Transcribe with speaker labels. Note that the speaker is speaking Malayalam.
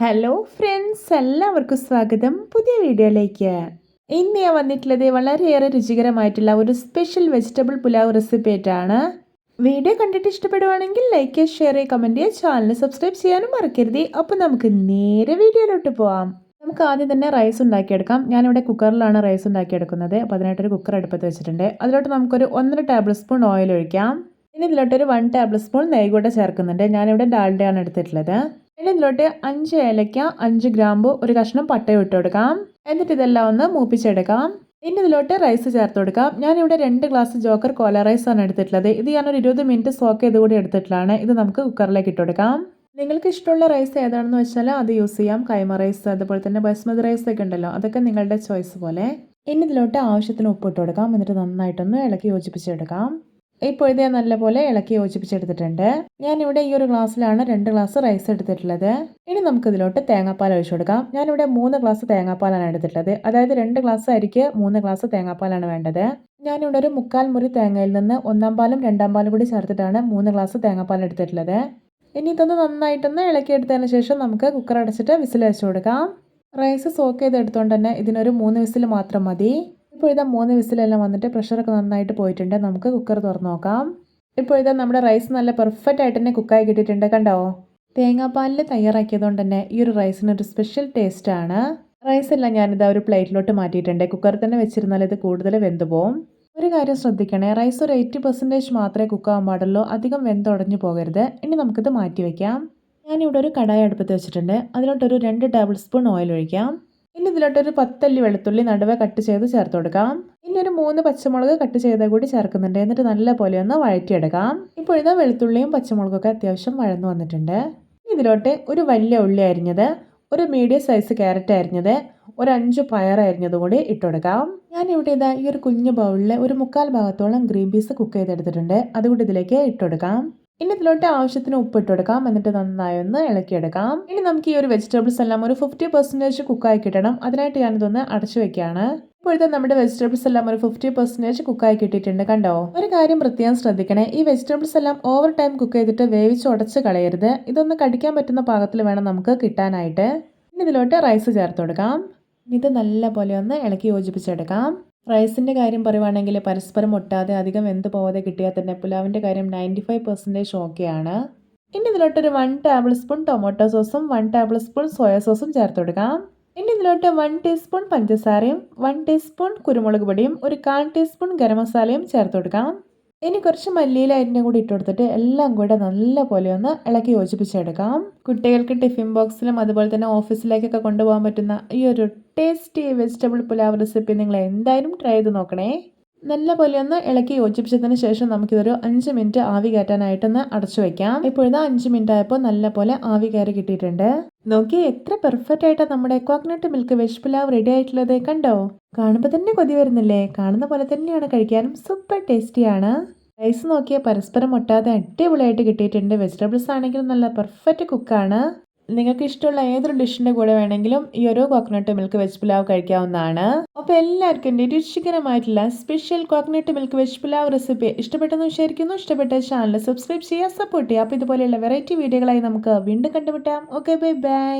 Speaker 1: ഹലോ ഫ്രണ്ട്സ് എല്ലാവർക്കും സ്വാഗതം പുതിയ വീഡിയോയിലേക്ക്. ഇന്ന് ഞാൻ വന്നിട്ടുള്ളത് വളരെയേറെ രുചികരമായിട്ടുള്ള ഒരു സ്പെഷ്യൽ വെജിറ്റബിൾ പുലാവ് റെസിപ്പി ആയിട്ടാണ്. വീഡിയോ കണ്ടിട്ട് ഇഷ്ടപ്പെടുവാണെങ്കിൽ ലൈക്ക് ഷെയർ ചെയ്യുക കമന്റ് ചെയ്യുക. ചാനൽ സബ്സ്ക്രൈബ് ചെയ്യാനും മറക്കരുത്. അപ്പോൾ നമുക്ക് നേരെ വീഡിയോയിലോട്ട് പോവാം. നമുക്ക് ആദ്യം തന്നെ റൈസ് ഉണ്ടാക്കിയെടുക്കാം. ഞാനിവിടെ കുക്കറിലാണ് റൈസ് ഉണ്ടാക്കിയെടുക്കുന്നത്. അപ്പോൾ അതിനായിട്ടൊരു കുക്കർ അടുപ്പത്ത് വെച്ചിട്ടുണ്ട്. അതിലോട്ട് നമുക്കൊരു ഒന്നര ടേബിൾ സ്പൂൺ ഓയിൽ ഒഴിക്കാം. ഇനി ഇതിലോട്ടൊരു വൺ ടേബിൾ സ്പൂൺ നെയ്യ് കൂടെ ചേർക്കുന്നുണ്ട്. ഞാനിവിടെ ഡാൽഡയാണ് എടുത്തിട്ടുള്ളത്. ഇനി ഇതിലോട്ട് അഞ്ച് ഏലക്ക അഞ്ച് ഗ്രാമ്പു ഒരു കഷ്ണം പട്ടയും ഇട്ട് കൊടുക്കാം. എന്നിട്ട് ഇതെല്ലാം ഒന്ന് മൂപ്പിച്ചെടുക്കാം. ഇനി ഇതിലോട്ട് റൈസ് ചേർത്ത് കൊടുക്കാം. ഞാനിവിടെ രണ്ട് ഗ്ലാസ് ജോക്കർ കോല റൈസ് ആണ് എടുത്തിട്ടുള്ളത്. ഇത് ഞാനൊരു ഇരുപത് മിനിറ്റ് സോക്ക് ചെയ്ത് കൂടി എടുത്തിട്ടുള്ളതാണ്. ഇത് നമുക്ക് കുക്കറിലേക്ക് ഇട്ട് കൊടുക്കാം. നിങ്ങൾക്ക് ഇഷ്ടമുള്ള റൈസ് ഏതാണെന്ന് വെച്ചാൽ അത് യൂസ് ചെയ്യാം. കൈമ റൈസ് അതുപോലെ തന്നെ ബസ്മതി റൈസ് ഒക്കെ ഉണ്ടല്ലോ അതൊക്കെ നിങ്ങളുടെ ചോയ്സ് പോലെ. ഇനി ഇതിലോട്ട് ആവശ്യത്തിന് ഉപ്പ് ഇട്ട് കൊടുക്കാം. എന്നിട്ട് നന്നായിട്ടൊന്ന് ഇളക്കി യോജിപ്പിച്ചെടുക്കാം. ഇപ്പോൾ ഇത് നല്ലപോലെ ഇളക്കി യോജിപ്പിച്ചെടുത്തിട്ടുണ്ട്. ഞാൻ ഇവിടെ ഈ ഒരു ഗ്ലാസ്സിലാണ് രണ്ട് ഗ്ലാസ് റൈസ് എടുത്തിട്ടുള്ളത്. ഇനി നമുക്ക് നമുക്കിതിലോട്ട് തേങ്ങാപ്പാൽ ഒഴിച്ചു കൊടുക്കാം. ഞാനിവിടെ മൂന്ന് ഗ്ലാസ് തേങ്ങാപ്പാലാണ് എടുത്തിട്ടുള്ളത്. അതായത് രണ്ട് ഗ്ലാസ് അരിക്ക് മൂന്ന് ഗ്ലാസ് തേങ്ങാപ്പാലാണ് വേണ്ടത്. ഞാനിവിടെ ഒരു മുക്കാൽ മുറി തേങ്ങയിൽ നിന്ന് ഒന്നാം പാലും രണ്ടാം പാലും കൂടി ചേർത്തിട്ടാണ് മൂന്ന് ഗ്ലാസ് തേങ്ങാപ്പാൽ എടുത്തിട്ടുള്ളത്. ഇനി ഇതൊന്ന് നന്നായിട്ടൊന്ന് ഇളക്കിയെടുത്തതിന് ശേഷം നമുക്ക് കുക്കർ അടച്ചിട്ട് വിസിൽ വെച്ചു കൊടുക്കാം. റൈസ് സോക്ക് ചെയ്തെടുത്തുകൊണ്ട് തന്നെ ഇതിനൊരു മൂന്ന് വിസിൽ മാത്രം മതി. ഇപ്പോൾ ഇതാ മൂന്ന് വിസിലെല്ലാം വന്നിട്ട് പ്രഷറൊക്കെ നന്നായിട്ട് പോയിട്ടുണ്ട്. നമുക്ക് കുക്കർ തുറന്ന് നോക്കാം. ഇപ്പോൾ ഇതാ നമ്മുടെ റൈസ് നല്ല പെർഫെക്റ്റ് ആയിട്ട് തന്നെ കുക്കായി കിട്ടിയിട്ടുണ്ട് കണ്ടോ? തേങ്ങാപ്പാലിൽ തയ്യാറാക്കിയതുകൊണ്ട് തന്നെ ഈ ഒരു റൈസിന് ഒരു സ്പെഷ്യൽ ടേസ്റ്റാണ് റൈസ് എല്ലാം ഞാനിതാ ഒരു പ്ലേറ്റിലോട്ട് മാറ്റിയിട്ടുണ്ട്. കുക്കറിൽ തന്നെ വെച്ചിരുന്നാൽ ഇത് കൂടുതൽ വെന്ത് പോവും. ഒരു കാര്യം ശ്രദ്ധിക്കണേ റൈസ് ഒരു എയ്റ്റി പെർസെന്റേജ് മാത്രമേ കുക്കാവാൻ പാടുള്ളൂ. അധികം വെന്തുടഞ്ഞു പോകരുത്. ഇനി നമുക്കിത് മാറ്റി വയ്ക്കാം ഞാനിവിടെ ഒരു കടായി അടുപ്പത്ത് വെച്ചിട്ടുണ്ട്. അതിലോട്ടൊരു രണ്ട് ടേബിൾ സ്പൂൺ ഓയിൽ ഒഴിക്കാം. ഇനി ഇതിലോട്ടൊരു പത്തല്ലി വെളുത്തുള്ളി നടുവെ കട്ട് ചെയ്ത് ചേർത്ത് കൊടുക്കാം. ഇനി ഒരു മൂന്ന് പച്ചമുളക് കട്ട് ചെയ്ത കൂടി ചേർക്കുന്നുണ്ട്. എന്നിട്ട് നല്ല പോലെ ഒന്ന് വഴറ്റിയെടുക്കാം. ഇപ്പോൾ ഇതാ വെളുത്തുള്ളിയും പച്ചമുളകൊക്കെ അത്യാവശ്യം വഴന്നു വന്നിട്ടുണ്ട്. ഇതിലോട്ട് ഒരു വലിയ ഉള്ളി അരിഞ്ഞത് ഒരു മീഡിയം സൈസ് ക്യാരറ്റ് അരിഞ്ഞത് ഒരു അഞ്ച് പയർ അരിഞ്ഞത് കൂടി ഇട്ടുകൊടുക്കാം ഞാനിവിടെ ഇതാ ഈ ഒരു കുഞ്ഞു ബൗളിൽ ഒരു മുക്കാൽ ഭാഗത്തോളം ഗ്രീൻ പീസ് കുക്ക് ചെയ്തെടുത്തിട്ടുണ്ട്. അതുകൂടി ഇതിലേക്ക് ഇട്ടുകൊടുക്കാം ഇനി ഇതിലോട്ട് ആവശ്യത്തിന് ഉപ്പ് ഇട്ട് കൊടുക്കാം. എന്നിട്ട് നന്നായി ഒന്ന് ഇളക്കിയെടുക്കാം ഇനി നമുക്ക് ഈ ഒരു വെജിറ്റബിൾസ് എല്ലാം ഒരു ഫിഫ്റ്റി പെർസെന്റേജ് കുക്കായി കിട്ടണം. അതിനായിട്ട് ഞാനിതൊന്ന് അടച്ചു വെക്കുകയാണ്. ഇപ്പോഴത്തെ നമ്മുടെ വെജിറ്റബിൾസ് എല്ലാം ഒരു ഫിഫ്റ്റി പെർസെന്റേജ് കുക്കായി കിട്ടിയിട്ടുണ്ട് കണ്ടോ? ഒരു കാര്യം പ്രത്യേകം ശ്രദ്ധിക്കണേ. ഈ വെജിറ്റബിൾസ് എല്ലാം ഓവർ ടൈം കുക്ക് ചെയ്തിട്ട് വേവിച്ച് ഉടച്ച് കളയരുത്. ഇതൊന്ന് കടിക്കാൻ പറ്റുന്ന പാകത്തിൽ വേണം നമുക്ക് കിട്ടാനായിട്ട്. ഇനി ഇതിലോട്ട് റൈസ് ചേർത്ത് കൊടുക്കാം. ഇത് നല്ല പോലെ ഒന്ന് ഇളക്കി യോജിപ്പിച്ചെടുക്കാം. റൈസിന്റെ കാര്യം പറയുവാണെങ്കിൽ പരസ്പരം ഒട്ടാതെ അധികം വെന്ത് പോവാതെ കിട്ടിയാൽ തന്നെ പുലാവിന്റെ കാര്യം നയന്റി ഫൈവ് പെർസെന്റേജ് ഓക്കെയാണ് ഇനി ഇതിലോട്ടൊരു വൺ ടേബിൾ സ്പൂൺ ടൊമാറ്റോ സോസും വൺ ടേബിൾ സ്പൂൺ സോയ സോസും ചേർത്ത് കൊടുക്കാം. ഇനി ഇതിലോട്ട് വൺ ടീസ്പൂൺ പഞ്ചസാരയും വൺ ടീസ്പൂൺ കുരുമുളക് പൊടിയും ഒരു കാൽ ടീസ്പൂൺ ഗരം മസാലയും ചേർത്ത് കൊടുക്കാം. ഇനി കുറച്ച് മല്ലിയില അതിന്റെ കൂടി ഇട്ട് കൊടുത്തിട്ട് എല്ലാം കൂടെ നല്ല പോലെ ഒന്ന് ഇളക്കി യോജിപ്പിച്ചെടുക്കാം. കുട്ടികൾക്ക് ടിഫിൻ ബോക്സിലും അതുപോലെ തന്നെ ഓഫീസിലേക്കൊക്കെ കൊണ്ടുപോകാൻ പറ്റുന്ന ഈ ഒരു ടേസ്റ്റി വെജിറ്റബിൾ പുലാവ് റെസിപ്പി നിങ്ങൾ എന്തായാലും ട്രൈ ചെയ്ത് നോക്കണേ. നല്ല പോലെ ഒന്ന് ഇളക്കി യോജിപ്പിച്ചതിന് ശേഷം നമുക്കിതൊരു അഞ്ച് മിനിറ്റ് ആവി കയറ്റാനായിട്ടൊന്ന് അടച്ചു വെക്കാം. ഇപ്പോഴത്തെ അഞ്ച് മിനിറ്റ് ആയപ്പോൾ നല്ല പോലെ ആവി കയറി കിട്ടിയിട്ടുണ്ട്. നോക്കി എത്ര പെർഫെക്റ്റ് ആയിട്ടാണ് നമ്മുടെ coconut milk veg pulao ready ആയിട്ടുള്ളത് കണ്ടോ? കാണുമ്പോൾ തന്നെ കൊതി വരുന്നില്ലേ? കാണുന്ന പോലെ തന്നെയാണ് കഴിക്കാനും സൂപ്പർ ടേസ്റ്റിയാണ് റൈസ് നോക്കിയാൽ പരസ്പരം ഒട്ടാതെ അടിപൊളിയായിട്ട് കിട്ടിയിട്ടുണ്ട്. വെജിറ്റബിൾസ് ആണെങ്കിലും നല്ല പെർഫെക്റ്റ് കുക്കാണ് നിങ്ങൾക്ക് ഇഷ്ടമുള്ള ഏതൊരു ഡിഷിന്റെ കൂടെ വേണമെങ്കിലും ഈ ഒരു കോക്കനട്ട് മിൽക്ക് വെജ് പുലാവ് കഴിക്കാവുന്നതാണ്. അപ്പോൾ എല്ലാവർക്കും രുചികരമായിട്ടുള്ള special coconut milk veg pulao recipe ഇഷ്ടപ്പെട്ടെന്ന് വിചാരിക്കുന്നു. ഇഷ്ടപ്പെട്ട ചാനൽ സബ്സ്ക്രൈബ് ചെയ്യുക സപ്പോർട്ട് ചെയ്യുക. അപ്പോൾ ഇതുപോലെയുള്ള വെറൈറ്റി വീഡിയോകളായി നമുക്ക് വീണ്ടും കണ്ടുമുട്ടാം. Okay bye bye